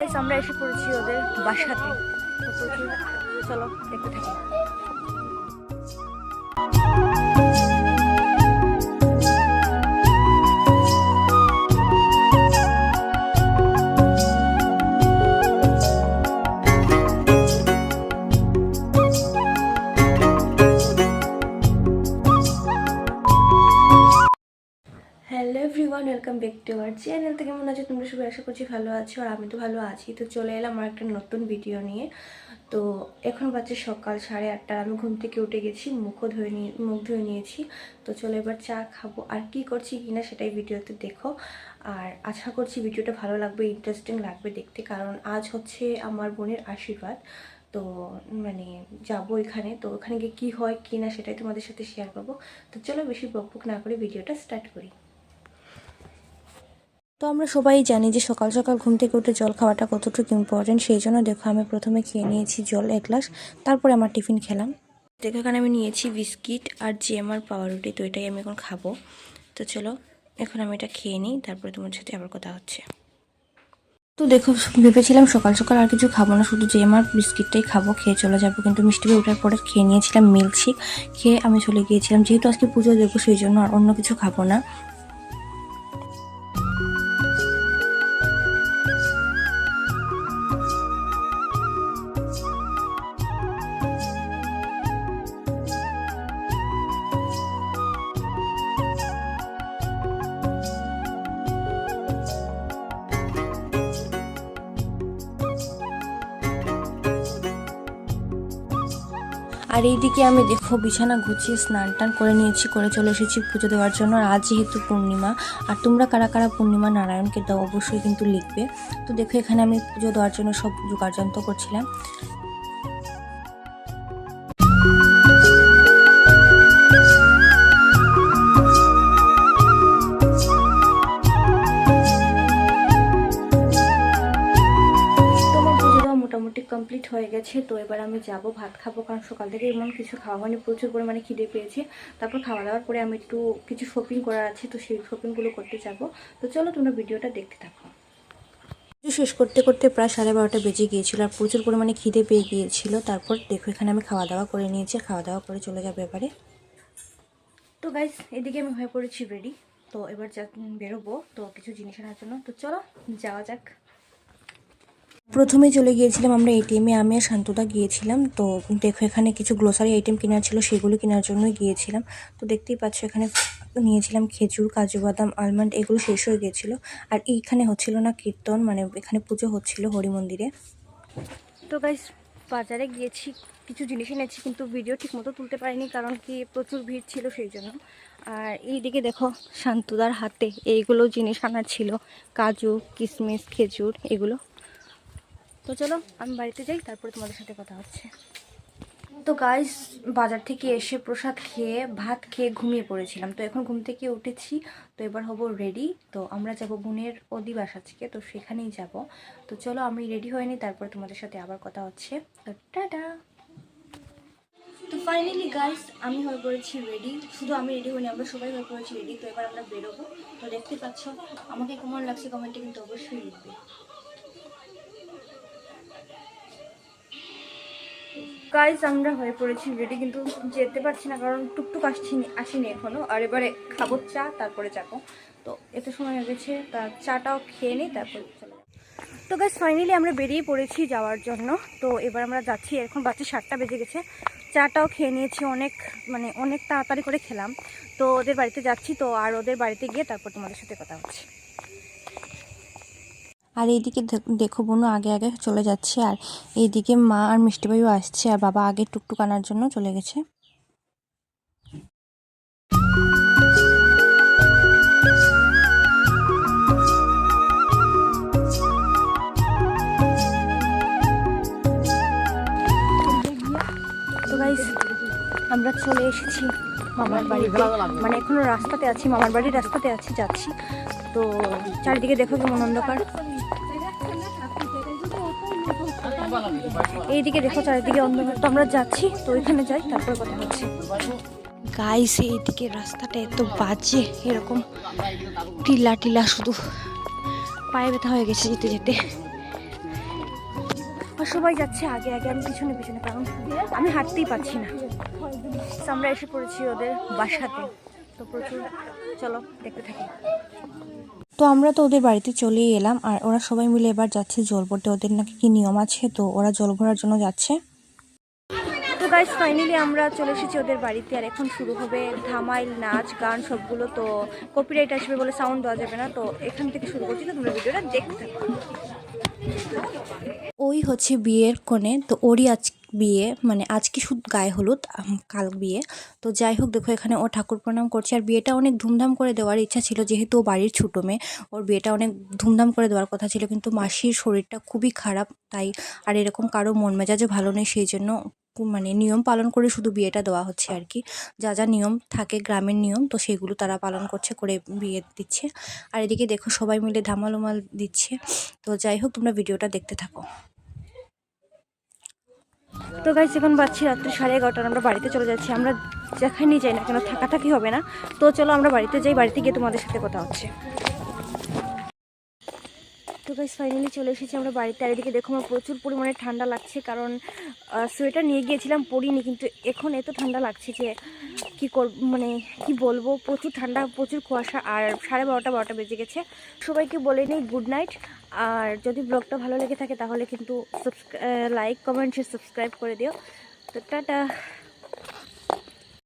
আমরা এসে পড়েছি ওদের বাসাতে। চলো দেখতে থাকি। Hello everyone welcome back to our channel তো কেমন আছো? তোমরা সবাই আশা করছি ভালো আছো আর আমি তো ভালো আছি। তো চলে এলাম আমার একটা নতুন ভিডিও নিয়ে। তো এখন বাজে সকাল সাড়ে আটটা। আমি ঘুম থেকে উঠে গেছি, মুখও ধুয়ে নিয়ে মুখ ধুয়ে নিয়েছি। তো চলো এবার চা খাব। আর কি করছি কিনা সেটাই ভিডিওতে দেখো। আর আশা করছি ভিডিওটা ভালো লাগবে ইন্টারেস্টিং লাগবে দেখতে। কারণ আজ হচ্ছে আমার বোনের আশীর্বাদ। তো মানে যাব এখানে। তো ওখানে গিয়ে কী হয় কি না সেটাই তোমাদের সাথে শেয়ার করব। তো চলো বেশি বকবক না করে ভিডিওটা স্টার্ট করি। তো আমরা সবাই জানি যে সকাল সকাল ঘুম থেকে উঠে জল খাওয়াটা কতটুকু ইম্পর্টেন্ট সেই জন্য দেখো আমি প্রথমে খেয়ে নিয়েছি জল এক গ্লাস, তারপরে আমার টিফিন খেলাম। দেখো এখানে আমি নিয়েছি বিস্কিট আর জ্যাম আর পাউরুটি, তো এটাই আমি এখন খাব। তো চলো, এখন আমি এটা খেয়ে নিই, তারপরে তোমার সাথে আবার কথা হচ্ছে। তো দেখো, ভেবেছিলাম সকাল সকাল আর কিছু খাব না, শুধু জ্যাম আর বিস্কিটটাই খাব, খেয়ে চলে যাব। কিন্তু মিষ্টি ওঠার পরে খেয়ে নিয়েছিলাম মিল্কশেক খেয়ে আমি চলে গিয়েছিলাম। যেহেতু আজকে পুজো দেবো, সেই জন্য আর অন্য কিছু খাব না। আর এইদিকে আমি দেখো বিছানা গুছিয়ে স্নান টান করে নিয়েছি, করে চলে এসেছি পুজো দেওয়ার জন্য। আর আজ যেহেতু পূর্ণিমা, আর তোমরা কারা কারা পূর্ণিমা নারায়ণকে দাও অবশ্যই কিন্তু লিখবে। তো দেখো এখানে আমি পুজো দেওয়ার জন্য সব পুজো কার্যন্ত করছিলাম। মোটামুটি কমপ্লিট হয়ে গেছে। তো এবার আমি যাব, ভাত খাব, কারণ সকাল থেকে এমন কিছু খাওয়া হয়নি। প্রচুর পরিমাণে খিদে পেয়েছে। তারপর খাওয়া দাওয়ার পরে আমি একটু কিছু শপিং করার আছে, তো সেই শপিংগুলো করতে যাব। তো চলো তোমরা ভিডিওটা দেখতে থাকো। পুজো শেষ করতে করতে প্রায় সাড়ে বারোটা বেজে গিয়েছিল আর প্রচুর পরিমাণে খিদে পেয়ে গিয়েছিল। তারপর দেখো এখানে আমি খাওয়া দাওয়া করে নিয়েছি, খাওয়া দাওয়া করে চলে যাবে এবারে। তো গাইজ এদিকে আমি হয়ে পড়েছি রেডি তো এবার যা বেরোবো, তো কিছু জিনিস আনার জন্য। তো চলো, যাওয়া যাক। প্রথমে চলে গিয়েছিলাম আমরা এটিএমে আমি আর শান্তদা গিয়েছিলাম। তো দেখো, এখানে কিছু গ্লোসারি আইটেম কেনার ছিল, সেগুলো কেনার জন্যই গিয়েছিলাম। তো দেখতেই পাচ্ছ, এখানে নিয়েছিলাম খেজুর, কাজু বাদাম আলমন্ড এগুলো শেষ হয়ে গিয়েছিল। আর এইখানে হচ্ছিল না কীর্তন মানে এখানে পুজো হচ্ছিল হরি মন্দিরে। তো গাইস বাজারে গিয়েছি, কিছু জিনিস এনেছি, কিন্তু ভিডিও ঠিকমতো তুলতে পারিনি, কারণ কি প্রচুর ভিড় ছিল সেই জন্য। আর এইদিকে দেখো, শান্তুদার হাতে এইগুলো জিনিস আনার ছিল। কাজু কিশমিশ খেজুর, এগুলো। তো চলো, আমি বাড়িতে যাই, তারপরে তোমাদের সাথে কথা হচ্ছে। তো গাইস বাজার থেকে এসে প্রসাদ খেয়ে, ভাত খেয়ে ঘুমিয়ে পড়েছিলাম। তো এখন ঘুম থেকে উঠেছি, তো এবার হব রেডি তো আমরা যাব বোনের অধিবাস আজকে, তো সেখানেই যাব। তো চলো, আমি রেডি হয়নি তারপরে তোমাদের সাথে আবার কথা হচ্ছে। তো টাটা! তো ফাইনালি গাইস আমি হয়ে পড়েছি রেডি শুধু আমি রেডি হইনি, আমরা সবাই হয়ে পড়েছি রেডি তো এবার আমরা বেরোবো। তো দেখতে পাচ্ছ, আমাকে কেমন লাগছে কমেন্টে কিন্তু অবশ্যই লিখবে। গাইজ আমরা হয়ে পড়েছি রেডি কিন্তু যেতে পারছি না, কারণ টুকটুক আসছি আসিনি এখনও আর এবারে খাব চা, তারপরে যাব। তো এত সময় হয়ে গেছে তা চাটাও খেয়ে নিই, তারপরে চলে তো গাইজ ফাইনালি আমরা বেরিয়ে পড়েছি যাওয়ার জন্য। তো এবার আমরা যাচ্ছি, এখন বাচ্চা সাতটা বেজে গেছে। চাটাও খেয়ে নিয়েছি, অনেক মানে অনেক তাড়াতাড়ি করে খেলাম। তো ওদের বাড়িতে যাচ্ছি, তো আর ওদের বাড়িতে গিয়ে তারপর তোমাদের সাথে কথা হচ্ছে। আর এইদিকে দেখ- বোনও আগে আগে চলে যাচ্ছে। আর এইদিকে মা আর মিষ্টিবাইও আসছে, আর বাবা আগে টুকটুক আনার জন্য চলে গেছে। আমরা চলে এসেছি মামার বাড়িতে। মানে এখনও রাস্তাতে আছি, মামার বাড়ির রাস্তাতে আছি, যাচ্ছি। তো চারিদিকে দেখো কেমন অন্ধকার। এইদিকে দেখো, চারিদিকে অন্ধকার। তো আমরা যাচ্ছি, তো ওইখানে যাই, তারপর কথা হচ্ছে। গাইস এইদিকে রাস্তাটা এত বাজে, এরকম টিলা টিলা শুধু পায়ে ব্যথা হয়ে গেছে যেতে যেতে। আর সবাই যাচ্ছে আগে আগে, আমি পিছনে পিছনে, কারণ আমি হাঁটতেই পারছি না। আমরা এসে পড়েছি ওদের বাসাতে। তো প্রচুর, চলো, দেখতে থাকি। তো আমরা তো ওদের বাড়িতে চলেই এলাম আর ওরা সবাই মিলে এবার যাচ্ছে জল ভরতে ওদের নাকি কি নিয়ম আছে? তো ওরা জল ভরার জন্য যাচ্ছে। তো গাইজ ফাইনালি আমরা চলে এসেছি ওদের বাড়িতে আর এখন শুরু হবে ধামাইল নাচ গান সবগুলো। তো কপিরাইট আসবে বলে সাউন্ড দেওয়া যাবে না তো এখান থেকে শুরু করছি। তো তোমরা ভিডিওটা দেখতে থাকো। ওই হচ্ছে বিয়ের কোণে তো ওরই আজ বিয়ে মানে আজকে শুধু গায়ে হলুদ কাল বিয়ে। তো যাই হোক, দেখো এখানে ও ঠাকুর প্রণাম করছে। আর বিয়েটা অনেক ধুমধাম করে দেওয়ার ইচ্ছা ছিল, যেহেতু ও বাড়ির ছোটো মেয়ে। ওর বিয়েটা অনেক ধুমধাম করে দেওয়ার কথা ছিল, কিন্তু মাসির শরীরটা খুবই খারাপ, তাই আর এরকম কারও মন মেজাজও ভালো নেই, সেই জন্য মানে নিয়ম পালন করে শুধু বিয়েটা দেওয়া হচ্ছে আর কি। যা যা নিয়ম থাকে, গ্রামের নিয়ম, তো সেগুলো তারা পালন করছে, করে বিয়ে দিচ্ছে। আর এদিকে দেখো সবাই মিলে ধামাল উমাল দিচ্ছে। তো যাই হোক, তোমরা ভিডিওটা দেখতে থাকো। তো গাইজ এখন বাচ্চি রাত্রি সাড়ে এগারোটার, আমরা বাড়িতে চলে যাচ্ছি। আমরা যেখানেই যাই না কেন থাকা থাকি হবে না। তো চলো, আমরা বাড়িতে যাই, বাড়িতে গিয়ে তোমাদের সাথে কথা হচ্ছে। তো গাইজ ফাইনালি চলে এসেছি আমরা বাড়িতে। আর এদিকে দেখো, আমার প্রচুর পরিমাণে ঠান্ডা লাগছে, কারণ সোয়েটার নিয়ে গিয়েছিলাম, পরিনি, কিন্তু এখন এত ঠান্ডা লাগছে যে কি কর মানে কি বলব, প্রচুর ঠান্ডা, প্রচুর কুয়াশা, আর সাড়ে বারোটা বারোটা বেজে গেছে। সবাইকে বলে নিই গুড নাইট আর যদি ব্লগটা ভালো লেগে থাকে তাহলে কিন্তু লাইক কমেন্ট সাবস্ক্রাইব করে দিও। তো টাটা।